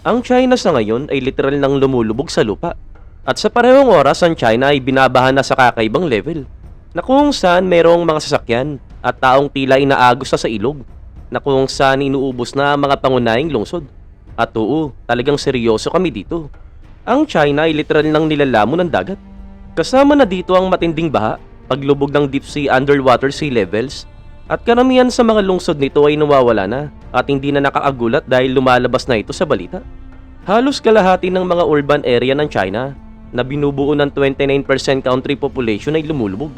Ang China sa ngayon ay literal nang lumulubog sa lupa. At sa parehong oras, ang China ay binabahan na sa kakaibang level. Na kung saan merong mga sasakyan at taong tila inaagos na sa ilog. Na kung saan inuubos na mga pangunahing lungsod. At oo, talagang seryoso kami dito. Ang China ay literal nang nilalamon ng dagat. Kasama na dito ang matinding baha, paglubog ng deep sea underwater sea levels, at karamihan sa mga lungsod nito ay nawawala na at hindi na nakakagulat dahil lumalabas na ito sa balita. Halos kalahati ng mga urban area ng China na binubuo ng 29% country population ay lumulubog.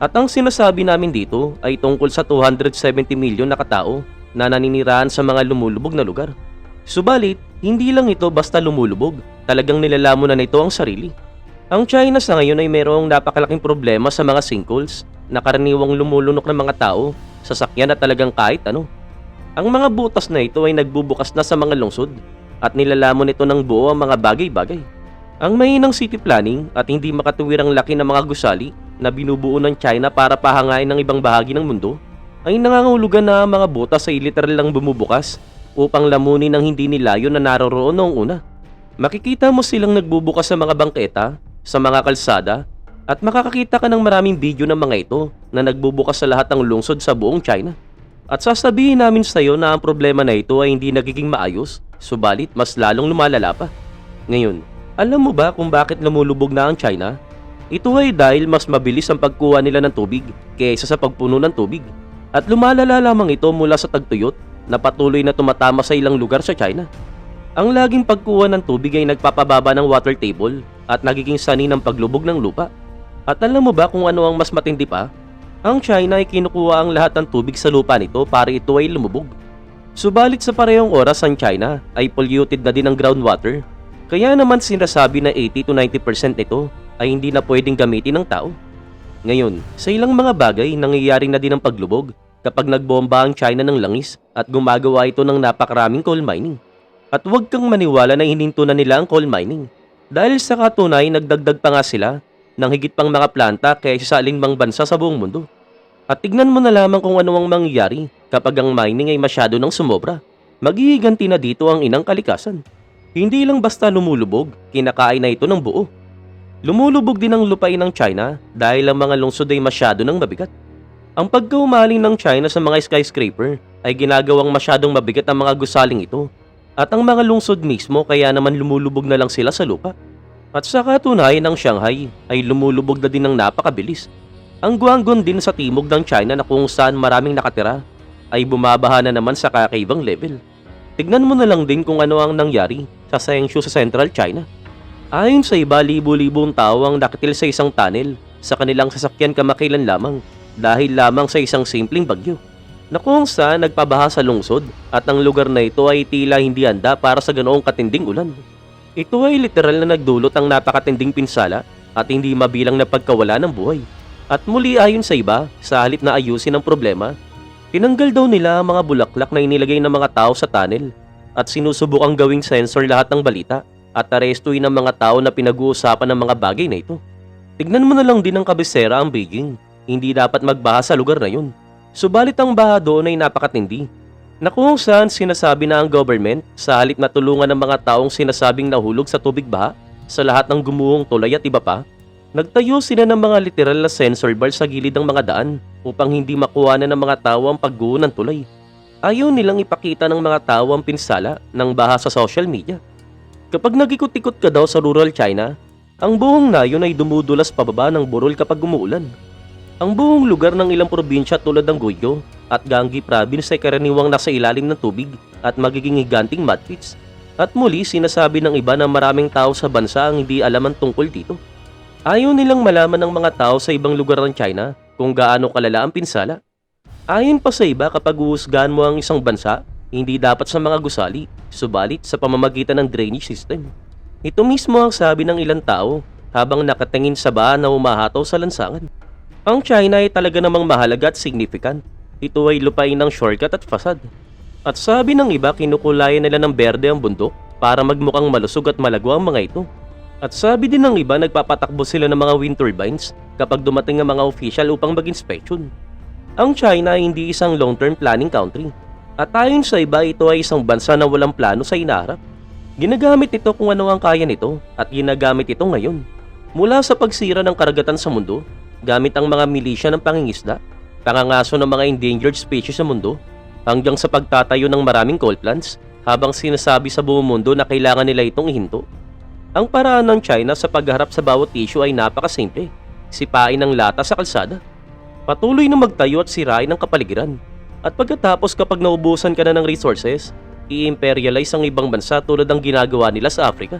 At ang sinasabi namin dito ay tungkol sa 270 milyon na katao na naninirahan sa mga lumulubog na lugar. Subalit, hindi lang ito basta lumulubog, talagang nilalamon na nito ang sarili. Ang China sa ngayon ay mayroong napakalaking problema sa mga sinkholes na karaniwang lumulunok ng mga tao, sasakyan at talagang kahit ano. Ang mga butas na ito ay nagbubukas na sa mga lungsod at nilalamon nito ng buo ang mga bagay-bagay. Ang mahinang city planning at hindi makatuwirang laki ng mga gusali na binubuo ng China para pahangain ng ibang bahagi ng mundo ay nangangahulugan na ang mga butas ay literal lang bumubukas upang lamunin ng hindi nilayo na naroroon noong una. Makikita mo silang nagbubukas sa mga bangketa, sa mga kalsada, at makakakita ka ng maraming video ng mga ito na nagbubukas sa lahat ng lungsod sa buong China. At sasabihin namin sa iyo na ang problema na ito ay hindi nagiging maayos, subalit mas lalong lumalala pa. Ngayon, alam mo ba kung bakit lumulubog na ang China? Ito ay dahil mas mabilis ang pagkuha nila ng tubig kaysa sa pagpuno ng tubig. At lumalala lamang ito mula sa tagtuyot na patuloy na tumatama sa ilang lugar sa China. Ang laging pagkuha ng tubig ay nagpapababa ng water table at nagiging sani ng paglubog ng lupa. At alam mo ba kung ano ang mas matindi pa? Ang China ay kinukuha ang lahat ng tubig sa lupa nito para ito ay lumubog. Subalit sa parehong oras ang China ay polluted na din ang groundwater. Kaya naman sinasabi na 80 to 90% nito ay hindi na pwedeng gamitin ng tao. Ngayon, sa ilang mga bagay nangyayari na din ang paglubog kapag nagbomba ang China ng langis at gumagawa ito ng napakaraming coal mining. At huwag kang maniwala na hininto na nila ang coal mining. Dahil sa katunay, nagdagdag pa nga sila ng higit pang mga planta kaysa sa alingmang bansa sa buong mundo. At tignan mo na lamang kung ano ang mangyayari kapag ang mining ay masyado ng sumobra. Maghihiganti na dito ang inang kalikasan. Hindi lang basta lumulubog, kinakain na ito ng buo. Lumulubog din ang lupain ng China dahil ang mga lungsod ay masyado ng mabigat. Ang pagkaumaling ng China sa mga skyscraper ay ginagawang masyadong mabigat ang mga gusaling ito at ang mga lungsod mismo kaya naman lumulubog na lang sila sa lupa. At sa katunayan ng Shanghai ay lumulubog na din ng napakabilis. Ang Guangdong din sa timog ng China na kung saan maraming nakatira ay bumabaha na naman sa kakaibang level. Tignan mo na lang din kung ano ang nangyari sa Sengshu sa Central China. Ayon sa iba, libo-libong tao ang nakitil sa isang tunnel sa kanilang sasakyan kamakailan lamang dahil lamang sa isang simpleng bagyo na kung saan nagpabaha sa lungsod at ang lugar na ito ay tila hindi handa para sa ganoong katinding ulan. Ito ay literal na nagdulot ang napakatinding pinsala at hindi mabilang na pagkawala ng buhay. At muli ayon sa iba, sa halip na ayusin ang problema, tinanggal daw nila ang mga bulaklak na inilagay ng mga tao sa tunnel at sinusubukang gawing sensor lahat ng balita at arestuin ang mga tao na pinag-uusapan ng mga bagay na ito. Tignan mo na lang din ang kabisera ang Beijing. Hindi dapat magbaha sa lugar na yun. Subalit ang baha doon ay napakatindi. Na kung saan sinasabi na ang government sa halip na tulungan ng mga taong sinasabing nahulog sa tubig baha sa lahat ng gumuhong tulay at iba pa, nagtayo sila ng mga literal na sensor bar sa gilid ng mga daan upang hindi makuha na ng mga tao ang pagguho ng tulay. Ayaw nilang ipakita ng mga tao ang pinsala ng baha sa social media. Kapag nagikot-ikot ka daw sa rural China, ang buong nayon ay dumudulas pababa ng burol kapag umuulan. Ang buong lugar ng ilang probinsya tulad ng Goyo at Gangi province ay karaniwang nasa ilalim ng tubig at magiging higanting mud pits. At muli sinasabi ng iba na maraming tao sa bansa ang hindi alaman tungkol dito. Ayaw nilang malaman ng mga tao sa ibang lugar ng China kung gaano kalala ang pinsala. Ayon pa sa iba kapag uhusgahan mo ang isang bansa, hindi dapat sa mga gusali, subalit sa pamamagitan ng drainage system. Ito mismo ang sabi ng ilang tao habang nakatingin sa baha na umahataw sa lansangan. Ang China ay talaga namang mahalaga at significant. Ito ay lupain ng shortcut at fasad. At sabi ng iba, kinukulayan nila ng berde ang bundok para magmukhang malusog at malago ang mga ito. At sabi din ng iba, nagpapatakbo sila ng mga wind turbines kapag dumating ang mga official upang mag-inspection. Ang China ay hindi isang long-term planning country. At ayon sa iba, ito ay isang bansa na walang plano sa inaharap. Ginagamit ito kung ano ang kaya nito at ginagamit ito ngayon. Mula sa pagsira ng karagatan sa mundo, gamit ang mga milisya ng pangingisda, pangangaso ng mga endangered species sa mundo, hanggang sa pagtatayo ng maraming coal plants habang sinasabi sa buong mundo na kailangan nila itong ihinto. Ang paraan ng China sa pagharap sa bawat issue ay napakasimple. Sipain ang lata sa kalsada. Patuloy na magtayo at sirain ang kapaligiran. At pagkatapos kapag naubusan ka na ng resources, i-imperialize ang ibang bansa tulad ng ginagawa nila sa Africa.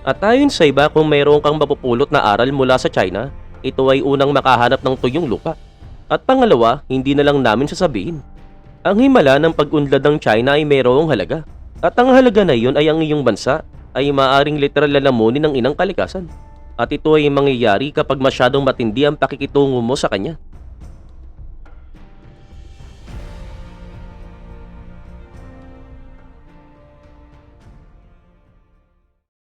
At ayon sa iba kung mayroon kang mapupulot na aral mula sa China, ito ay unang makahanap ng tuyong lupa. At pangalawa, hindi na lang namin sasabihin. Ang himala ng pag-unlad ng China ay mayroong halaga. At ang halaga na iyon ay ang iyong bansa ay maaring literal lalamunin ng inang kalikasan. At ito ay mangyayari kapag masyadong matindi ang pakikitungo mo sa kanya.